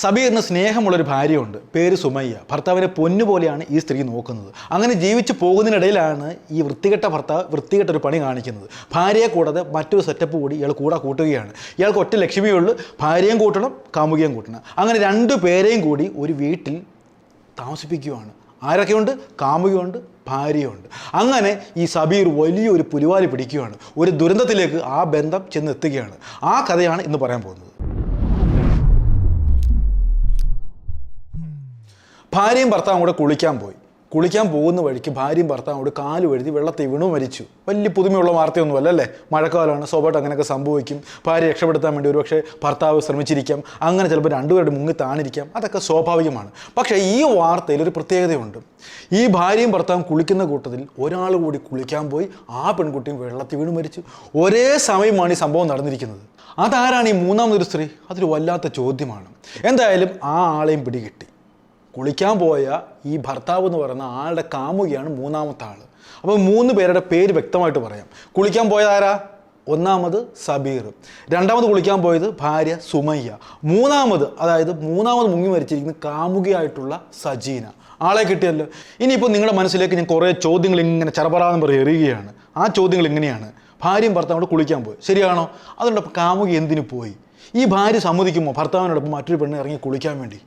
സബീറിന് സ്നേഹമുള്ളൊരു ഭാര്യയുണ്ട്. പേര് സുമയ്യ. ഭർത്താവിനെ പൊന്നു പോലെയാണ് ഈ സ്ത്രീ നോക്കുന്നത്. അങ്ങനെ ജീവിച്ചു പോകുന്നതിനിടയിലാണ് ഈ വൃത്തികെട്ട ഭർത്താവ് വൃത്തികെട്ട ഒരു പണി കാണിക്കുന്നത്. ഭാര്യയെ കൂടാതെ മറ്റൊരു സെറ്റപ്പ് കൂടി ഇയാൾ കൂടെ കൂട്ടുകയാണ്. ഇയാൾക്ക് ഒറ്റ ലക്ഷ്മിയേ ഉള്ളൂ. ഭാര്യയും കൂട്ടണം കാമുകിയും കൂട്ടണം. അങ്ങനെ രണ്ടു പേരെയും കൂടി ഒരു വീട്ടിൽ താമസിപ്പിക്കുകയാണ് ആരൊക്കെയുണ്ട്? കാമുകിയുണ്ട് ഭാര്യയുണ്ട്. അങ്ങനെ ഈ സബീർ വലിയൊരു പുലിവാലി പിടിക്കുകയാണ് ഒരു ദുരന്തത്തിലേക്ക് ആ ബന്ധം ചെന്നെത്തുകയാണ്. ആ കഥയാണ് ഇന്ന് പറയാൻ പോകുന്നത്. ഭാര്യയും ഭർത്താവും കൂടെ കുളിക്കാൻ പോയി. കുളിക്കാൻ പോകുന്ന വഴിക്ക് ഭാര്യയും ഭർത്താവും കൂടെ കാൽ വഴുതി വെള്ളത്തിൽ വീണു മരിച്ചു. വലിയ പുതുമയുള്ള വാർത്തയൊന്നുമല്ല അല്ലേ? മഴക്കാലമാണ് സ്വാഭാവികമായിട്ട് അങ്ങനെയൊക്കെ സംഭവിക്കും. ഭാര്യ രക്ഷപ്പെടുത്താൻ വേണ്ടി ഒരുപക്ഷെ ഭർത്താവ് ശ്രമിച്ചിരിക്കാം. അങ്ങനെ ചിലപ്പോൾ രണ്ടുപേരുടെ മുങ്ങി താണിരിക്കാം. അതൊക്കെ സ്വാഭാവികമാണ്. പക്ഷേ ഈ വാർത്തയിൽ ഒരു പ്രത്യേകതയുണ്ട്. ഈ ഭാര്യയും ഭർത്താവും കുളിക്കുന്ന കൂട്ടത്തിൽ ഒരാൾ കൂടി കുളിക്കാൻ പോയി. ആ പെൺകുട്ടിയും വെള്ളത്തിൽ വീണു മരിച്ചു. ഒരേ സമയമാണ് ഈ സംഭവം നടന്നിരിക്കുന്നത്. അതാരാണ് ഈ മൂന്നാമതൊരു സ്ത്രീ? അതൊരു വല്ലാത്ത ചോദ്യമാണ്. എന്തായാലും ആ ആളെയും പിടികിട്ടി. കുളിക്കാൻ പോയ ഈ ഭർത്താവ് എന്ന് പറയുന്ന ആളുടെ കാമുകയാണ് മൂന്നാമത്തെ ആൾ അപ്പോൾ മൂന്ന് പേരുടെ പേര് വ്യക്തമായിട്ട് പറയാം. കുളിക്കാൻ പോയത് ആരാ? ഒന്നാമത് സബീർ. രണ്ടാമത് കുളിക്കാൻ പോയത് ഭാര്യ സുമയ്യ. മൂന്നാമത് അതായത് മൂന്നാമത് മുങ്ങി മരിച്ചിരിക്കുന്ന കാമുകിയായിട്ടുള്ള സജീന. ആളെ കിട്ടിയല്ലോ. ഇനിയിപ്പോൾ നിങ്ങളുടെ മനസ്സിലേക്ക് ഞാൻ കുറേ ചോദ്യങ്ങൾ ഇങ്ങനെ ചറപറാന്ന് പറയും എറിയുകയാണ്. ആ ചോദ്യങ്ങൾ ഇങ്ങനെയാണ് ഭാര്യയും ഭർത്താവോട് കുളിക്കാൻ പോയി. ശരിയാണോ? അതുകൊണ്ടപ്പോൾ കാമുകി എന്തിനു പോയി? ഈ ഭാര്യ സമ്മതിക്കുമോ? ഭർത്താവിനോടൊപ്പം മറ്റൊരു പെണ്ണ് ഇറങ്ങി കുളിക്കാൻ വേണ്ടി?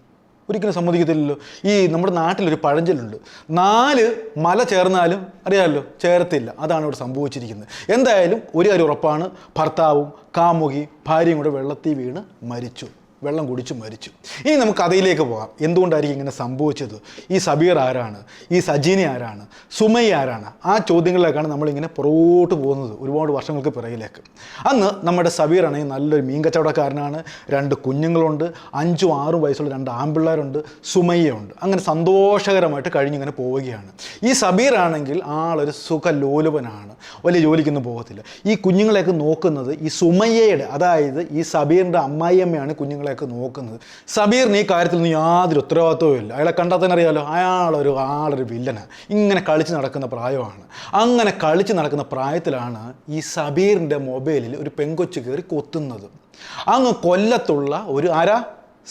ഒരിക്കലും സമ്മതിക്കത്തില്ലല്ലോ. ഈ നമ്മുടെ നാട്ടിലൊരു പഴഞ്ചൊല്ലുണ്ട്. നാല് മല ചേർന്നാലും അറിയാമല്ലോ ചേരത്തില്ല. അതാണ് ഇവിടെ സംഭവിച്ചിരിക്കുന്നത്. എന്തായാലും ഒരു കാര്യം ഉറപ്പാണ്. ഭർത്താവും കാമുകി ഭാര്യയും കൂടെ വെള്ളത്തിൽ വീണ് മരിച്ചു. വെള്ളം കുടിച്ച് മരിച്ചു. ഇനി നമുക്ക് കഥയിലേക്ക് പോകാം. എന്തുകൊണ്ടായിരിക്കും ഇങ്ങനെ സംഭവിച്ചത്? ഈ സബീർ ആരാണ്? ഈ സജീനി ആരാണ്? സുമയ്യ ആരാണ്? ആ ചോദ്യങ്ങളിലേക്കാണ് നമ്മളിങ്ങനെ പുറകോട്ട് പോകുന്നത് ഒരുപാട് വർഷങ്ങൾക്ക് പിറകിലേക്ക്. അന്ന് നമ്മുടെ സബീർ ആണെങ്കിൽ നല്ലൊരു മീൻ കച്ചവടക്കാരനാണ്. രണ്ട് കുഞ്ഞുങ്ങളുണ്ട്. അഞ്ചും ആറും വയസ്സുള്ള രണ്ട് ആൺപിള്ളേരുണ്ട് സുമയ്യുണ്ട് അങ്ങനെ സന്തോഷകരമായിട്ട് കഴിഞ്ഞിങ്ങനെ പോവുകയാണ്. ഈ സബീർ ആണെങ്കിൽ ആളൊരു സുഖലോലുപനാണ്. വലിയ ജോലിക്കൊന്നും പോകത്തില്ല. ഈ കുഞ്ഞുങ്ങളെയൊക്കെ നോക്കുന്നത് ഈ സുമയ്യയുടെ അതായത് ഈ സബീറിന്റെ അമ്മായിയമ്മയാണ് കുഞ്ഞുങ്ങളെയൊക്കെ നോക്കുന്നത്. സബീറിന് ഈ കാര്യത്തിലൊന്നും യാതൊരു ഉത്തരവാദിത്വവും ഇല്ല. അയാളെ കണ്ടാൽ തന്നെ അറിയാമല്ലോ അയാളൊരു ആളൊരു വില്ലനാണ് ഇങ്ങനെ കളിച്ച് നടക്കുന്ന പ്രായമാണ്. അങ്ങനെ കളിച്ച് നടക്കുന്ന പ്രായത്തിലാണ് ഈ സബീറിന്റെ മൊബൈലിൽ ഒരു പെങ്കൊച്ച് കയറി കൊത്തുന്നത്. അങ്ങ് കൊല്ലത്തുള്ള ഒരു ആരാ?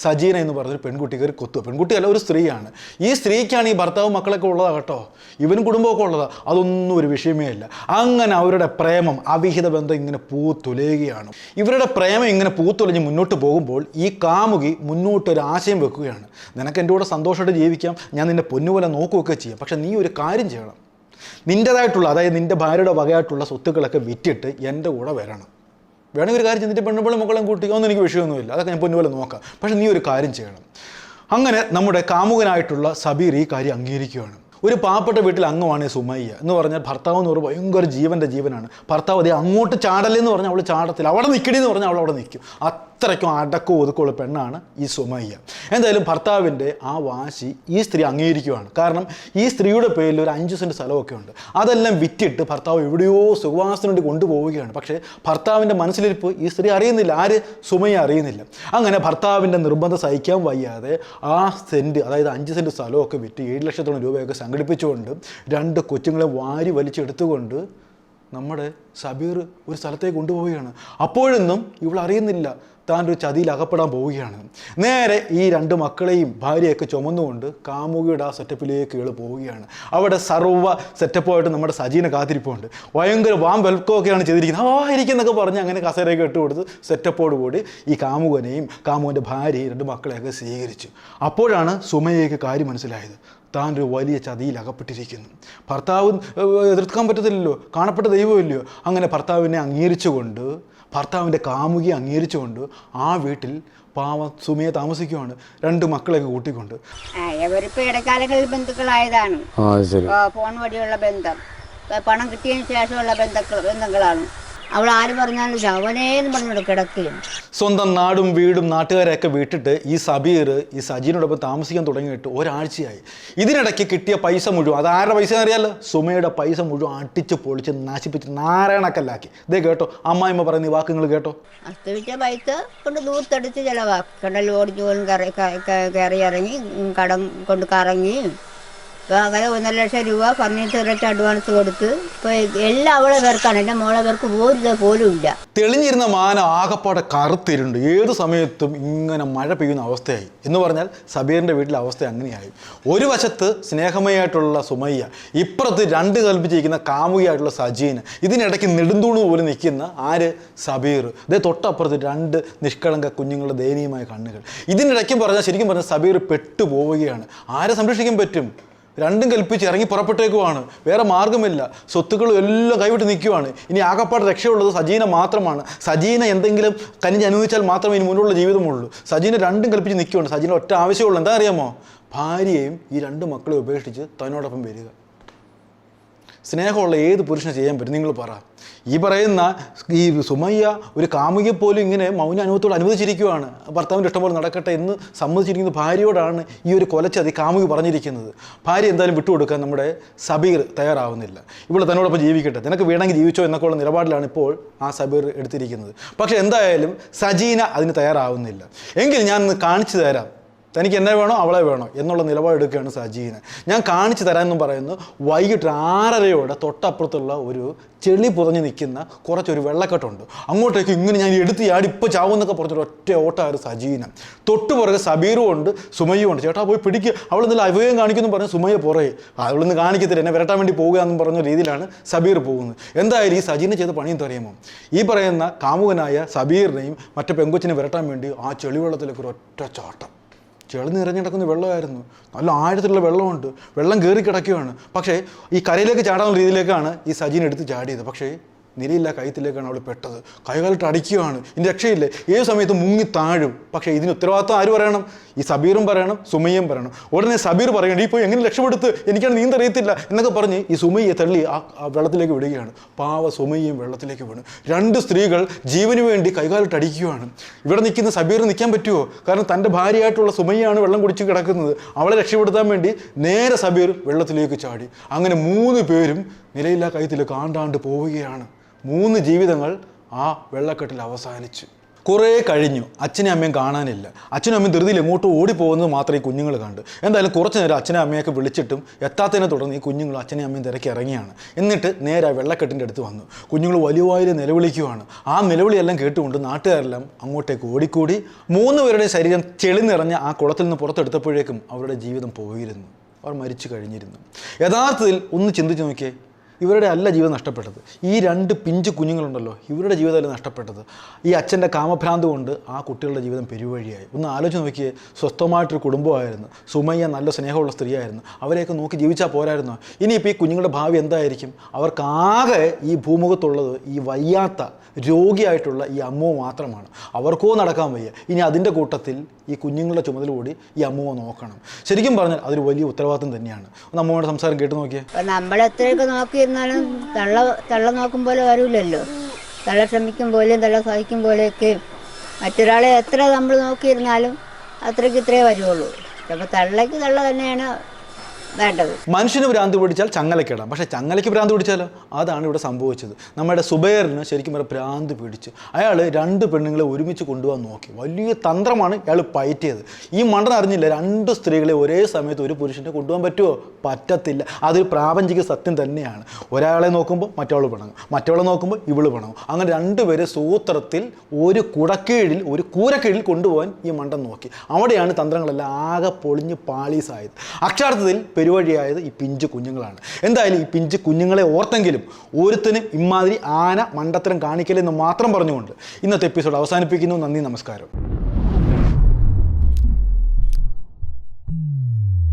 സജീന എന്ന് പറഞ്ഞൊരു പെൺകുട്ടി കയറി കൊത്തു. പെൺകുട്ടിയല്ല ഒരു സ്ത്രീയാണ്. ഈ സ്ത്രീക്കാണ് ഈ ഭർത്താവും മക്കളൊക്കെ ഉള്ളതാ കേട്ടോ. ഇവനും കുടുംബമൊക്കെ ഉള്ളതാ. അതൊന്നും ഒരു വിഷയമേ അല്ല അങ്ങനെ അവരുടെ പ്രേമം അവിഹിത ബന്ധം ഇങ്ങനെ പൂത്തുലയുകയാണ്. ഇവരുടെ പ്രേമം ഇങ്ങനെ പൂത്തുലഞ്ഞ് മുന്നോട്ട് പോകുമ്പോൾ ഈ കാമുകി മുന്നോട്ട് ഒരു ആശയം വെക്കുകയാണ്. നിനക്ക് എന്റെ കൂടെ സന്തോഷമായിട്ട് ജീവിക്കാം. ഞാൻ നിന്നെ പൊന്നുപോലെ നോക്കുകയൊക്കെ ചെയ്യാം. പക്ഷേ നീ ഒരു കാര്യം ചെയ്യണം. നിന്റേതായിട്ടുള്ള അതായത് നിന്റെ ഭാര്യയുടെ വകയായിട്ടുള്ള സ്വത്തുക്കളൊക്കെ വിറ്റിട്ട് എന്റെ കൂടെ വരണം. വേണമെങ്കിൽ ഒരു കാര്യം ചെയ്തിട്ട് പെണ്ണുപോലെ മക്കളും കൂട്ടി ഒന്നും എനിക്ക് വിഷയമൊന്നുമില്ല. അതൊക്കെ ഞാൻ പൊന്നുപോലെ നോക്കാം. പക്ഷേ നീ ഒരു കാര്യം ചെയ്യണം. അങ്ങനെ നമ്മുടെ കാമുകനായിട്ടുള്ള സബീർ ഈ കാര്യം അംഗീകരിക്കുകയാണ്. ഒരു പാവപ്പെട്ട വീട്ടിൽ അംഗമാണ് ഈ സുമയ്യ എന്ന് പറഞ്ഞാൽ ഭർത്താവ് എന്ന് പറയുമ്പോൾ ഭയങ്കര ജീവന്റെ ജീവനാണ്. ഭർത്താവ് അതേ അങ്ങോട്ട് ചാടല്ലേ എന്ന് പറഞ്ഞാൽ അവൾ ചാടത്തില്ല. അവിടെ നിൽക്കണേന്ന് പറഞ്ഞാൽ അവൾ അവിടെ നിൽക്കും അത്രയ്ക്കും അടക്കം ഒതുക്കമുള്ള പെണ്ണാണ് ഈ സുമയ്യ. എന്തായാലും ഭർത്താവിന്റെ ആ വാശി ഈ സ്ത്രീ അംഗീകരിക്കുകയാണ് കാരണം ഈ സ്ത്രീയുടെ പേരിൽ ഒരു അഞ്ച് സെന്റ് സ്ഥലമൊക്കെ ഉണ്ട്. അതെല്ലാം വിറ്റിട്ട് ഭർത്താവ് എവിടെയോ സുഖവാസത്തിന് വേണ്ടി കൊണ്ടുപോവുകയാണ്. പക്ഷേ ഭർത്താവിന്റെ മനസ്സിലിരിപ്പ് ഈ സ്ത്രീ അറിയുന്നില്ല. ആര്? സുമയ്യ അറിയുന്നില്ല. അങ്ങനെ ഭർത്താവിന്റെ നിർബന്ധം സഹിക്കാൻ വയ്യാതെ ആ സെന്റ് അതായത് അഞ്ച് സെന്റ് സ്ഥലമൊക്കെ വിറ്റ് ഏഴ് ലക്ഷത്തോളം രൂപയൊക്കെ സംഘടിപ്പിച്ചുകൊണ്ട് രണ്ട് കൊച്ചുങ്ങളെ വാരി വലിച്ചെടുത്തുകൊണ്ട് നമ്മുടെ സബീർ ഒരു സ്ഥലത്തേക്ക് കൊണ്ടുപോവുകയാണ്. അപ്പോഴൊന്നും ഇവൾ അറിയുന്നില്ല താൻ ഒരു ചതിയിൽ അകപ്പെടാൻ പോവുകയാണ്. നേരെ ഈ രണ്ട് മക്കളെയും ഭാര്യയൊക്കെ ചുമന്നുകൊണ്ട് കാമുകിയുടെ ആ സെറ്റപ്പിലേക്ക് ഇവൾ പോവുകയാണ്. അവിടെ സർവ സെറ്റപ്പായിട്ട് നമ്മുടെ സജീനെ കാത്തിരിപ്പുണ്ട്. ഭയങ്കര വാം വെൽക്കമൊക്കെയാണ് ചെയ്തിരിക്കുന്നത്. ആ ഇരിക്കുന്നൊക്കെ പറഞ്ഞ് അങ്ങനെ കസേരയൊക്കെ ഇട്ട് കൊടുത്ത് സെറ്റപ്പോട് കൂടി ഈ കാമുകനെയും കാമുവിന്റെ ഭാര്യയും രണ്ട് മക്കളെയൊക്കെ സ്വീകരിച്ചു. അപ്പോഴാണ് സുമയ്യയ്ക്ക് കാര്യം മനസ്സിലായത്. താൻ ഒരു വലിയ ചതിയിൽ അകപ്പെട്ടിരിക്കുന്നു. ഭർത്താവ് എതിർക്കാൻ പറ്റത്തില്ലല്ലോ. കാണപ്പെട്ട ദൈവമില്ലയോ? അങ്ങനെ ഭർത്താവിനെ അംഗീകരിച്ചുകൊണ്ട് ഭർത്താവിന്റെ കാമുകിയെ അംഗീകരിച്ചുകൊണ്ട് ആ വീട്ടിൽ പാവ സുമയെ താമസിക്കുവാണ് രണ്ട് മക്കളെയൊക്കെ കൂട്ടിക്കൊണ്ട്. ഇവരിപ്പോ ഇടക്കാലങ്ങളിൽ ബന്ധുക്കളായതാണ്. ആ ശരി. ഫോൺ വഴിയുള്ള ബന്ധം. പണം കിട്ടിയതിന് ശേഷമുള്ള ബന്ധുക്കൾ ബന്ധങ്ങളാണ്. അവൾ ആര് പറഞ്ഞാലും കിടക്കുകയും സ്വന്തം നാടും വീടും നാട്ടുകാരെയൊക്കെ വിട്ടിട്ട് ഈ സബീർ ഈ സജീനോടൊപ്പം താമസിക്കാൻ തുടങ്ങിയിട്ട് ഒരാഴ്ചയായി. ഇതിനിടയ്ക്ക് കിട്ടിയ പൈസ മുഴുവൻ അത് ആരുടെ പൈസ അറിയാലോ സുമയുടെ പൈസ മുഴുവൻ അട്ടിച്ച് പൊളിച്ച് നശിപ്പിച്ച് നാരായണക്കല്ലാക്കി. ഇതേ കേട്ടോ അമ്മായിമ്മ പറയുന്ന ഈ വാക്കുകൾ കേട്ടോ. അസ്തമിച്ച പൈസ കൊണ്ട് ദൂർത്തെടുത്ത് ചിലവാക്കി. കടൽ ഓടിച്ചു പോലും കയറി ഇറങ്ങി കടം കൊണ്ട് കറങ്ങി. ഇപ്പോൾ അങ്ങനെ ഒന്നര ലക്ഷം രൂപ ഫർണിച്ചറിട്ട് അഡ്വാൻസ് കൊടുത്ത്. ഇപ്പോൾ എല്ലാം അവളെ പേർക്കാണ്. എന്റെ മോളെ പേർക്ക് ഒരു പോലും ഇല്ല. തെളിഞ്ഞിരുന്ന മാന ആകപ്പാടെ കറുത്തിരുണ്ട്. ഏത് സമയത്തും ഇങ്ങനെ മഴ പെയ്യുന്ന അവസ്ഥയായി. എന്ന് പറഞ്ഞാൽ സബീറിന്റെ വീട്ടിലെ അവസ്ഥ അങ്ങനെയായി. ഒരു വശത്ത് സ്നേഹമയായിട്ടുള്ള സുമയ്യ ഇപ്പുറത്ത് രണ്ട് കൽപ്പിച്ചിരിക്കുന്ന കാമുകിയായിട്ടുള്ള സജീന ഇതിനിടയ്ക്ക് നെടുന്തൂണ് പോലെ നിൽക്കുന്ന ആര്? സബീർ. ഇതേ തൊട്ടപ്പുറത്ത് രണ്ട് നിഷ്കളങ്ക കുഞ്ഞുങ്ങളുടെ ദയനീയമായ കണ്ണുകൾ. ഇതിനിടയ്ക്ക് പറഞ്ഞാൽ ശരിക്കും പറഞ്ഞാൽ സബീർ പെട്ടുപോവുകയാണ്. ആരെ സംരക്ഷിക്കാൻ പറ്റും? രണ്ടും കൽപ്പിച്ച് ഇറങ്ങി പുറപ്പെട്ടേക്കുവാണ്. വേറെ മാർഗമില്ല. സ്വത്തുക്കളും എല്ലാം കൈവിട്ട് നിൽക്കുവാണ്. ഇനി ആകപ്പാട് രക്ഷയുള്ളത് സജീന മാത്രമാണ്. സജീന എന്തെങ്കിലും കനിഞ്ഞ് അനുവദിച്ചാൽ മാത്രമേ ഇനി മുന്നിലുള്ള ജീവിതമുള്ളൂ. സജീന രണ്ടും കൽപ്പിച്ച് നിൽക്കുവാണ്. സജീന ഒറ്റ ആവശ്യമുള്ളൂ. എന്താ അറിയാമോ? ഭാര്യയെയും ഈ രണ്ട് മക്കളെ ഉപേക്ഷിച്ച് തന്നോടൊപ്പം വരിക. സ്നേഹമുള്ള ഏത് പുരുഷനെ ചെയ്യാൻ പറ്റും? നിങ്ങൾ പറ. ഈ പറയുന്ന ഈ സുമയ്യ ഒരു കാമുകിയെ പോലും ഇങ്ങനെ മൗന അനുഭവത്തോട് അനുവദിച്ചിരിക്കുകയാണ് ഭർത്താവിന്റെ ഇഷ്ടം പോലെ നടക്കട്ടെ എന്ന് സമ്മതിച്ചിരിക്കുന്ന ഭാര്യയോടാണ് ഈ ഒരു കൊലച്ചതി കാമുകി പറഞ്ഞിരിക്കുന്നത്. ഭാര്യ എന്തായാലും വിട്ടുകൊടുക്കാൻ നമ്മുടെ സബീർ തയ്യാറാവുന്നില്ല. ഇവിടെ തന്നോടൊപ്പം ജീവിക്കട്ടെ. നിനക്ക് വേണമെങ്കിൽ ജീവിച്ചോ എന്നൊക്കെയുള്ള നിലപാടിലാണ് ഇപ്പോൾ ആ സബീർ എടുത്തിരിക്കുന്നത്. പക്ഷേ എന്തായാലും സജീന അതിന് തയ്യാറാവുന്നില്ല. എങ്കിൽ ഞാൻ കാണിച്ചു തരാം. തനിക്ക് എന്നെ വേണോ അവളെ വേണോ എന്നുള്ള നിലപാടെടുക്കുകയാണ് സജീന ഞാൻ കാണിച്ചു തരാമെന്നും പറയുന്നു. വൈകിട്ട് ആറരയോടെ തൊട്ടപ്പുറത്തുള്ള ഒരു ചെളി പുതഞ്ഞ് നിൽക്കുന്ന കുറച്ചൊരു വെള്ളക്കെട്ടുണ്ട്. അങ്ങോട്ടേക്ക് ഇങ്ങനെ ഞാൻ എടുത്ത് ചാടി ഇപ്പോൾ ചാവുന്നൊക്കെ പറഞ്ഞൊരു ഒറ്റ ഓട്ടമായിരുന്നു സജീന തൊട്ട് പുറകെ സബീറും ഉണ്ട് സുമയും ഉണ്ട്. ചേട്ടാ പോയി പിടിക്കുക അവൾ ഇന്നലെ അഭിനയം കാണിക്കുന്നു പറഞ്ഞ് സുമയ പുറകെ. അവളൊന്ന് കാണിക്കത്തില്ല. എന്നെ വരട്ടാൻ വേണ്ടി പോകുക എന്ന് പറഞ്ഞ രീതിയിലാണ് സബീർ പോകുന്നത്. എന്തായാലും ഈ സജീനെ ചെയ്ത പണിയും തറിയുമോ ഈ പറയുന്ന കാമുകനായ സബീറിനെയും മറ്റു പെങ്കൊച്ചിനെ വരട്ടാൻ വേണ്ടി ആ ചെളിവെള്ളത്തിലേക്ക് ഒരു ഒറ്റ ചാട്ടം. ചെളി നിറഞ്ഞു കിടക്കുന്ന വെള്ളമായിരുന്നു. നല്ല ആഴത്തിലുള്ള വെള്ളമുണ്ട്. വെള്ളം കയറി കിടക്കുകയാണ്. പക്ഷേ ഈ കരയിലേക്ക് ചാടാനുള്ള രീതിയിലേക്കാണ് ഈ സജീൻ എടുത്ത് ചാടിയത്. പക്ഷേ നിലയില്ല കയ്യത്തിലേക്കാണ് അവൾ പെട്ടത്. കൈകാലിട്ട് അടിക്കുകയാണ്. ഇനി രക്ഷയില്ലേ? ഏത് സമയത്ത് മുങ്ങി താഴും. പക്ഷേ ഇതിന് ഉത്തരവാദിത്വം ആര് പറയണം? ഈ സബീറും പറയണം സുമയ്യും പറയണം. ഉടനെ സബീർ പറയണം ഈ പോയി എങ്ങനെ രക്ഷപ്പെടുത്ത്? എനിക്കാണ് നീന്തറിയത്തില്ല എന്നൊക്കെ പറഞ്ഞ് ഈ സുമയ്യെ തള്ളി ആ വെള്ളത്തിലേക്ക് വിടുകയാണ്. പാവ സുമയ്യും വെള്ളത്തിലേക്ക് വീണു. രണ്ട് സ്ത്രീകൾ ജീവന് വേണ്ടി കൈകാലിട്ട് അടിക്കുകയാണ്. ഇവിടെ നിൽക്കുന്ന സബീറിന് നിൽക്കാൻ പറ്റുമോ കാരണം തന്റെ ഭാര്യയായിട്ടുള്ള സുമയ്യാണ് വെള്ളം കുടിച്ച് കിടക്കുന്നത്. അവളെ രക്ഷപ്പെടുത്താൻ വേണ്ടി നേരെ സബീർ വെള്ളത്തിലേക്ക് ചാടി. അങ്ങനെ മൂന്ന് പേരും നിലയില്ലാ കയത്തിലേക്ക് കാണ്ടാണ്ട് പോവുകയാണ്. മൂന്ന് ജീവിതങ്ങൾ ആ വെള്ളക്കെട്ടിൽ അവസാനിച്ചു. കുറേ കഴിഞ്ഞു. അച്ഛനും അമ്മയും കാണാനില്ല. അച്ഛനും അമ്മയും ധൃതിയിൽ എങ്ങോട്ട് ഓടിപ്പോകുന്നത് മാത്രമേ ഈ കുഞ്ഞുങ്ങൾ കണ്ടു. എന്തായാലും കുറച്ച് നേരം അച്ഛനും അമ്മയൊക്കെ വിളിച്ചിട്ടും എത്താത്തതിനെ തുടർന്ന് ഈ കുഞ്ഞുങ്ങൾ അച്ഛനും അമ്മയും തിരക്കി ഇറങ്ങിയാണ്. എന്നിട്ട് നേരെ വെള്ളക്കെട്ടിന്റെ അടുത്ത് വന്നു. കുഞ്ഞുങ്ങൾ വലിയ നിലവിളിക്കുവാണ്. ആ നിലവിളിയെല്ലാം കേട്ടുകൊണ്ട് നാട്ടുകാരെല്ലാം അങ്ങോട്ടേക്ക് ഓടിക്കൂടി മൂന്ന് പേരുടെ ശരീരം ചെളി നിറഞ്ഞ ആ കുളത്തിൽ നിന്ന് പുറത്തെടുത്തപ്പോഴേക്കും അവരുടെ ജീവിതം പോയിരുന്നു. അവർ മരിച്ചു കഴിഞ്ഞിരുന്നു. യഥാർത്ഥത്തിൽ ഒന്ന് ചിന്തിച്ച് നോക്കിയേ ഇവരുടെ അല്ല ജീവിതം നഷ്ടപ്പെട്ടത്. ഈ രണ്ട് പിഞ്ച് കുഞ്ഞുങ്ങളുണ്ടല്ലോ ഇവരുടെ ജീവിതമല്ല നഷ്ടപ്പെട്ടത്. ഈ അച്ഛന്റെ കാമഭ്രാന്ത് കൊണ്ട് ആ കുട്ടികളുടെ ജീവിതം പെരുവഴിയായി. ഒന്ന് ആലോചിച്ച് നോക്കിയേ സ്വസ്ഥമായിട്ടൊരു കുടുംബമായിരുന്നു. സുമയ്യ നല്ല സ്നേഹമുള്ള സ്ത്രീയായിരുന്നു. അവരെയൊക്കെ നോക്കി ജീവിച്ചാൽ പോരായിരുന്നു? ഇനിയിപ്പോൾ ഈ കുഞ്ഞുങ്ങളുടെ ഭാവി എന്തായിരിക്കും? അവർക്കാകെ ഈ ഭൂമുഖത്തുള്ളത് ഈ വയ്യാത്ത രോഗിയായിട്ടുള്ള ഈ അമ്മുവ മാത്രമാണ്. അവർക്കോ നടക്കാൻ വയ്യ. ഇനി അതിന്റെ കൂട്ടത്തിൽ ഈ കുഞ്ഞുങ്ങളുടെ ചുമതല കൂടി ഈ അമ്മുവ നോക്കണം. ശരിക്കും പറഞ്ഞാൽ അതൊരു വലിയ ഉത്തരവാദിത്വം തന്നെയാണ്. ഒന്ന് അമ്മുവയുടെ സംസാരം കേട്ട് നോക്കിയേ. അപ്പം നമ്മളെത്രയൊക്കെ നോക്കിയിരുന്നാലും തള്ള തള്ള നോക്കും പോലെ വരില്ലല്ലോ തള്ള ശ്രമിക്കും പോലെയും തള്ള സഹിക്കും പോലെയൊക്കെയും മറ്റൊരാളെ എത്ര നമ്മൾ നോക്കിയിരുന്നാലും അത്രയ്ക്ക് ഇത്രേ വരുള്ളൂ. അപ്പോൾ തള്ളയ്ക്ക് തള്ള തന്നെയാണ് വേണ്ടത്. മനുഷ്യന് ഭ്രാന്ത് പിടിച്ചാൽ ചങ്ങലക്കിടാം പക്ഷേ ചങ്ങലയ്ക്ക് ഭ്രാന്ത് പിടിച്ചാലോ? അതാണ് ഇവിടെ സംഭവിച്ചത്. നമ്മുടെ സുബൈറിന് ശരിക്കും പറഞ്ഞാൽ ഭ്രാന്ത് പിടിച്ചു. അയാൾ രണ്ട് പെണ്ണുങ്ങളെ ഒരുമിച്ച് കൊണ്ടുപോകാൻ നോക്കി. വലിയ തന്ത്രമാണ് ഇയാൾ പയറ്റിയത്. ഈ മണ്ടൻ അറിഞ്ഞില്ല രണ്ട് സ്ത്രീകളെ ഒരേ സമയത്ത് ഒരു പുരുഷനെ കൊണ്ടുപോകാൻ പറ്റുമോ പറ്റത്തില്ല. അതൊരു പ്രാപഞ്ചിക സത്യം തന്നെയാണ്. ഒരാളെ നോക്കുമ്പോൾ മറ്റവൾ പിണങ്ങും. മറ്റവളെ നോക്കുമ്പോൾ ഇവൾ പിണങ്ങും. അങ്ങനെ രണ്ടുപേരെ സൂത്രത്തിൽ ഒരു കുടക്കീഴിൽ ഒരു കൂരക്കീഴിൽ കൊണ്ടുപോകാൻ ഈ മണ്ടൻ നോക്കി. അവിടെയാണ് തന്ത്രങ്ങളെല്ലാം ആകെ പൊളിഞ്ഞ് പാളീസായത്. അക്ഷരാർത്ഥത്തിൽ പെരുവഴിയായത് ഈ പിഞ്ച് കുഞ്ഞുങ്ങളാണ്. എന്തായാലും ഈ പിഞ്ച് കുഞ്ഞുങ്ങളെ ഓർത്തെങ്കിലും ഒരുത്തനും ഇമാതിരി ആന മണ്ടത്തരം കാണിക്കലെന്ന് മാത്രം പറഞ്ഞുകൊണ്ട് ഇന്നത്തെ എപ്പിസോഡ് അവസാനിപ്പിക്കുന്നു. നന്ദി നമസ്കാരം.